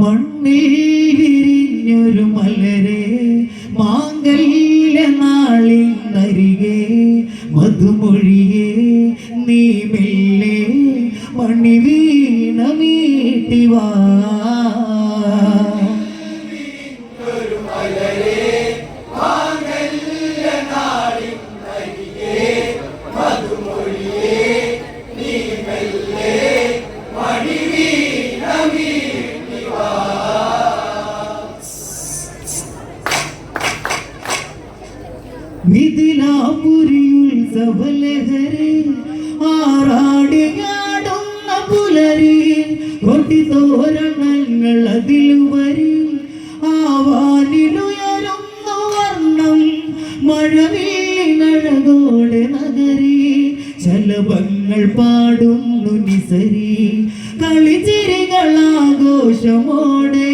മണ്ണിൽ വിരിഞ്ഞൊരു മഴവീണഴകോടെ നഗരി. ശലഭങ്ങൾ പാടുന്നു നിസരി. കളിച്ചിരികളാഘോഷമോടെ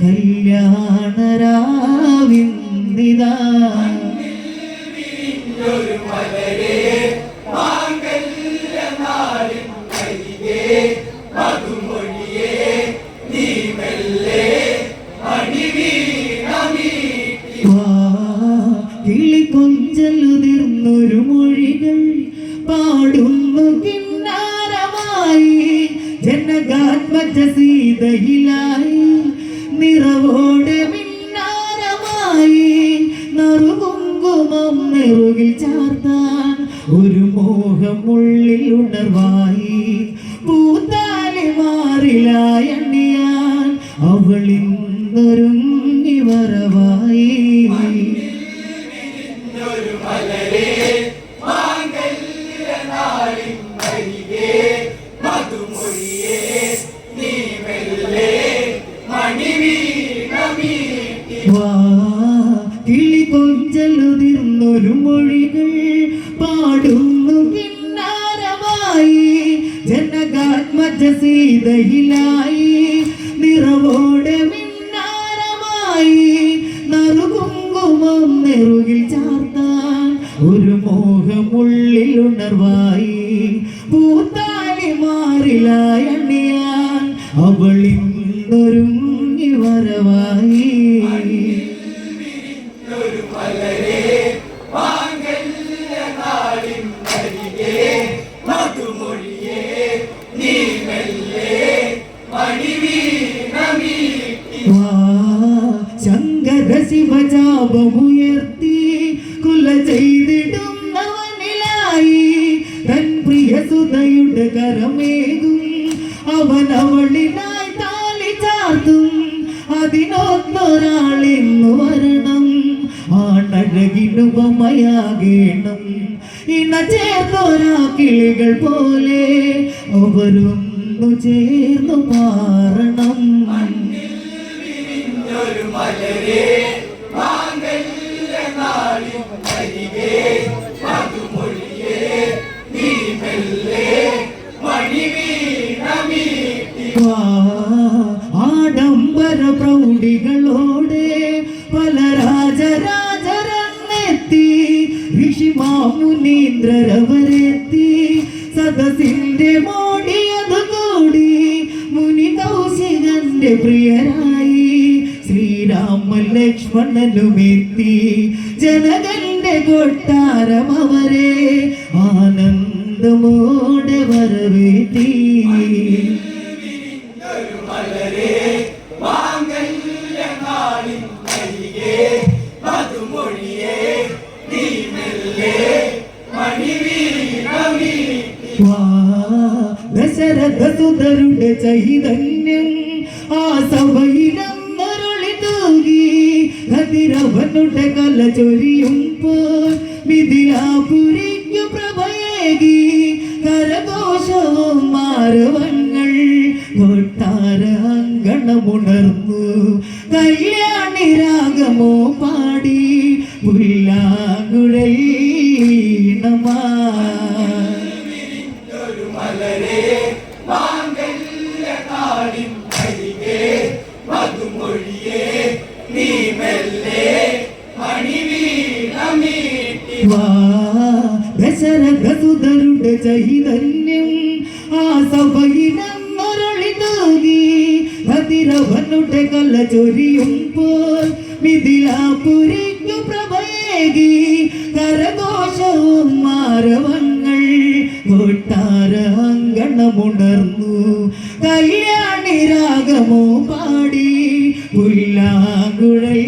കല്യാണരാവിന്ദിതാ കിളികൊഞ്ചലുതിർന്നൊരു സീതയിലായി നിറവോടെ മിന്നാരമായി നറുകുങ്കുമം നെറുകിൽ ചാർത്താൻ ഒരു മോഹം ഉള്ളിൽ ഉണർവായി. പൂത്താലി മാറിലായി അണിയാൻ കിളി കൊഞ്ചലുതിർന്നൊരു മൊഴികൾ പാടുന്നു. കിന്നാരമായി ജനകാത്മജ സീതയിലായി നിറവോടെ മിന്നാരമായി നറുകുങ്കുമം നെറുകിൽ ചാർത്താൻ ഒരു മോഹമുള്ളിൽ ഉണർവായി പൂത്താലി മാറിലായി ശങ്കര കുല ചെയ്തിടുന്നവനിലായി തൻ പ്രിയ സുതയുടെ കരമേകും. അവൻ താലി ചാർത്തും. അതിനൊന്നൊരാളിന്നു വരണം. ആണഴകിനുപമയാകേണം ഇണ ചേർന്നൊരാ കിളികൾ പോലെ അവരൊന്നു ചേർന്നു മാറണം. വാ, ആഡംബര പ്രൗഢികളോടെ പല രാജരാജരന്നെത്തി ഋഷിമാമുനീന്ദ്രരവരെത്തി സദസിന്റെ മോടിയതു ലക്ഷ്മണനുമെത്തി ജനകന്റെ കൊട്ടാരം അവരെ ആനന്ദമോടെ വരവേറ്റി. ദശരഥ സുതരുടെ ചൈതന്യം ആ സഭയിലെ കതിരവനുടെ കല ചൊരിയുമ്പോൾ മിഥിലാപുരിക്കു പ്രഭയേകി ദശരഥസുതരുടെ ചൈതന്യം ആ സഭയിലന്നൊരളി തൂകി കതിരവൻ കതിരവനുടെ കല ചൊരിയുമ്പോൾ മിഥിലാപുരിക്കു പ്രഭയേകി. കരഘോഷവും മാരവങ്ങൾ കൊട്ടാര അങ്കണമുണർന്നു. കല്യാണി രാഗമോ പാടി പുല്ലാങ്കുഴൽ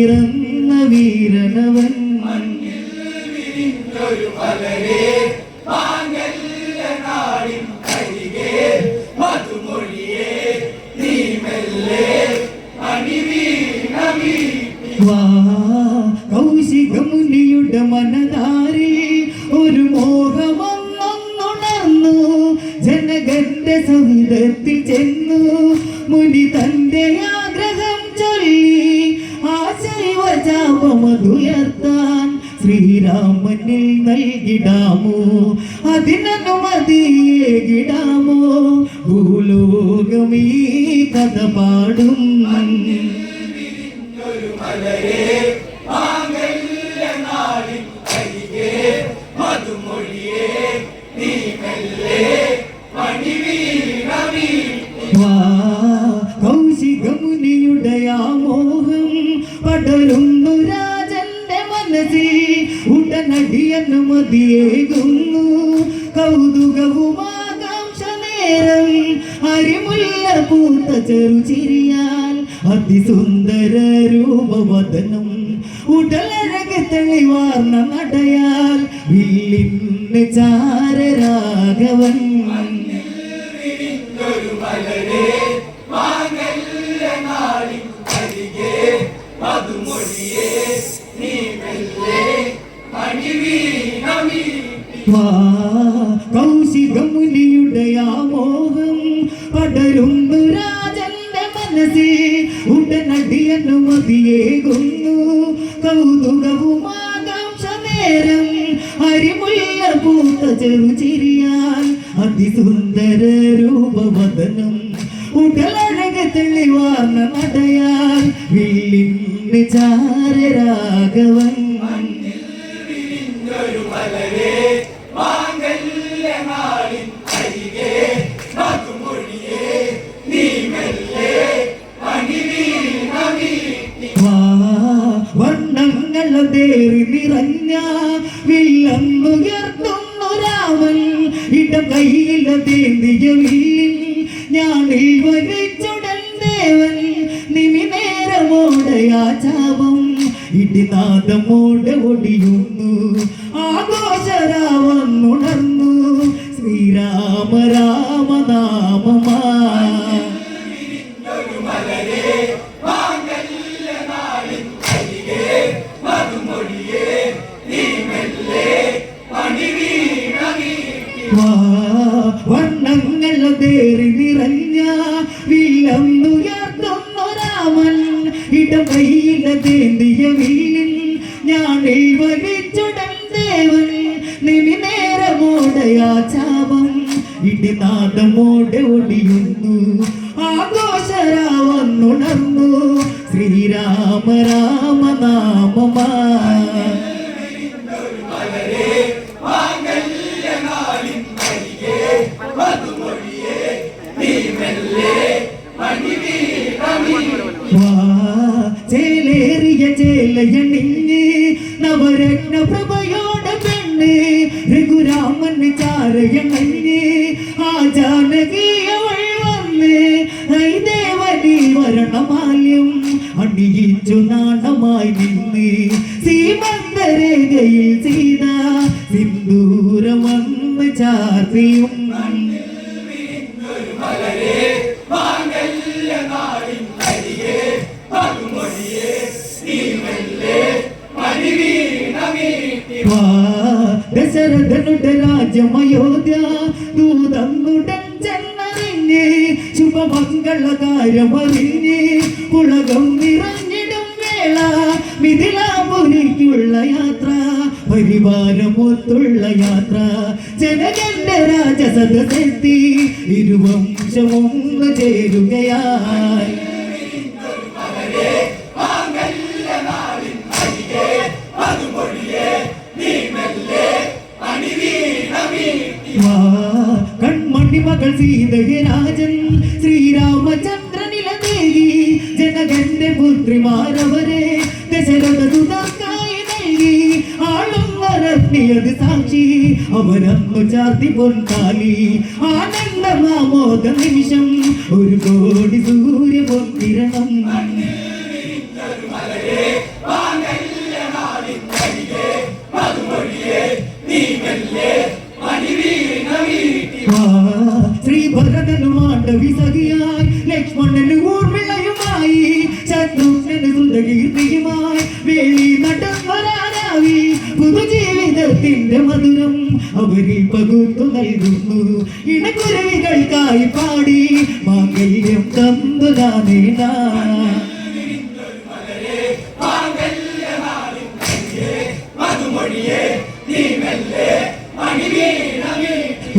പണിവീണമീ വീരനവൻ. കൗശികമുനിയുടെ മനതാരി ഒരു മോഹമൊന്നുണർന്നു ജനകന്റെ സവിധത്തിൽ ചെന്നു. മുനി തന്റെ നൽകിടാമോ അതിനനുമതിയേകിടാമോ ഭൂലോകം ഈ കഥ പാടും മധുമൊഴിയെ നീ മെല്ലെ പണിവീണമീ അനുമതിയേകുന്നു കൗതുകവും ആകാംക്ഷ നേരം അരിമുല്ല പൂത്ത ചെറുചിരിയാൽ അതിസുന്ദര രൂപവദനം. ഉടലഴക് തെളിവാർന്ന നടയാൽ വില്ലിന് ചാരരാഘവൻ. മലരെ മാംഗല്യ വാ കൗശികമുനിയുടെ ആ മോഹം പടരുന്നു രാജന്റെ മനസ്സിൽ ഉടനടി അനുമതിയേകുന്നു കൗതുകവും ആകാംക്ഷ നേരം അരിമുല്ല പൂത്ത ചെറുചിരിയാൽ അതിസുന്ദര രൂപവദനം ഉടലഴക് തെളിവാർന്ന നടയാൽ വില്ലിന് ചാരരാഘവൻ ഒരു വർണങ്ങളതേറി നിറഞ്ഞ വില്ലന്നുയർത്തുന്നു രാമൻ ഇടം ദേവൻ. നിമിനേരമോടെ ആ ചാപം. ഇടിനാദമോടെ ഒടിയുന്നു. ആഘോഷരാവന്നുണർന്നു ശ്രീരാമ രാമ മധുമൊഴിയെ നീ മെല്ലെ പണിവീണമീ വാ വർണങ്ങളതേറി നിറഞ്ഞ വില്ലന്നുയർത്തുന്നു രാമൻ ഇടം കയ്യിലതേന്തിയ വില്ലിൽ ഞാനിൽ വലിച്ചുടൻ ദേവൻ നിമിനേരമോടെ ആ ചാപം ഇടിനാദമോടെ ഒടിയുന്നു. ആഘോഷരാവന്നുണർന്നു. ശ്രീരാമ രാമ രാമ മാംഗല്യ നാളിൻ അരികെ മധുമൊഴിയെ നീ മെല്ലെ പണിവീണമീ വാ ചേലേറിയ ചേലയണിഞ്ഞ് നവരത്ന പ്രഭയോട പെണ്ണ് രഘുരാമൻ ചാരയണഞ്ഞ് ആ ജാനകീയവൾ അണിയിച്ചു നാണമായി നിന്ന് സീമന്തരേഖയിൽ സീത സിന്ദൂരം വന്ന് ചാർത്തിയും ദശരഥനുടെ രാജ്യം അയോധ്യ ദൂതന്നുടൻ ചെന്നറിഞ്ഞ് ശുഭമംഗളകാര്യമറിഞ്ഞ് പരിവാരമൊത്തുള്ള യാത്ര. ജനകന്റെ രാജസദസ്സെത്തി. ഇരുവംശവും ചേരുകയായി കൺമണി മകൾ സീതയെ രാജൻ ജനകന്റെ പുത്രിമാരവരെ ദശരഥ അവരന്നു ചാർത്തി പൊൻകാലി. ആനന്ദമാമോദ നിമിഷം ഒരു കോടി സൂര്യ അണിവീണമീട്ടി ശ്രീ ഭരതനുമാണ്ട സഖിയായി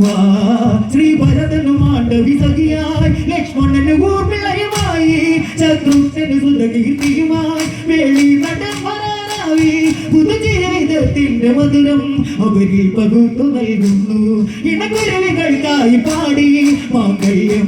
വാ, ശ്രീ ഭരതനുമാണ്ടവി സഖിയായി ലക്ഷ്മണന് ഊർമിളയുമായി ശത്രുഘ്നന് സുതകീർത്തിയുമായി വേളി നടൻവരാനാവി പുതുജീവിതത്തിന്റെ മധുരം അവരിൽ പകുത്തു നൽകുന്നു. ഇണക്കുരുവികൾക്കായി പാടി മാംഗല്യം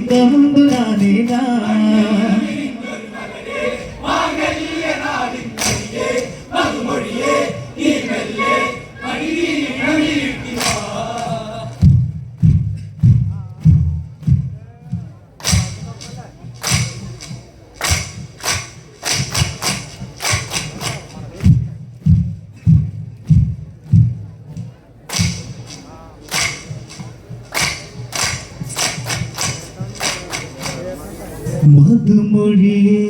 മധുമൊഴിയേ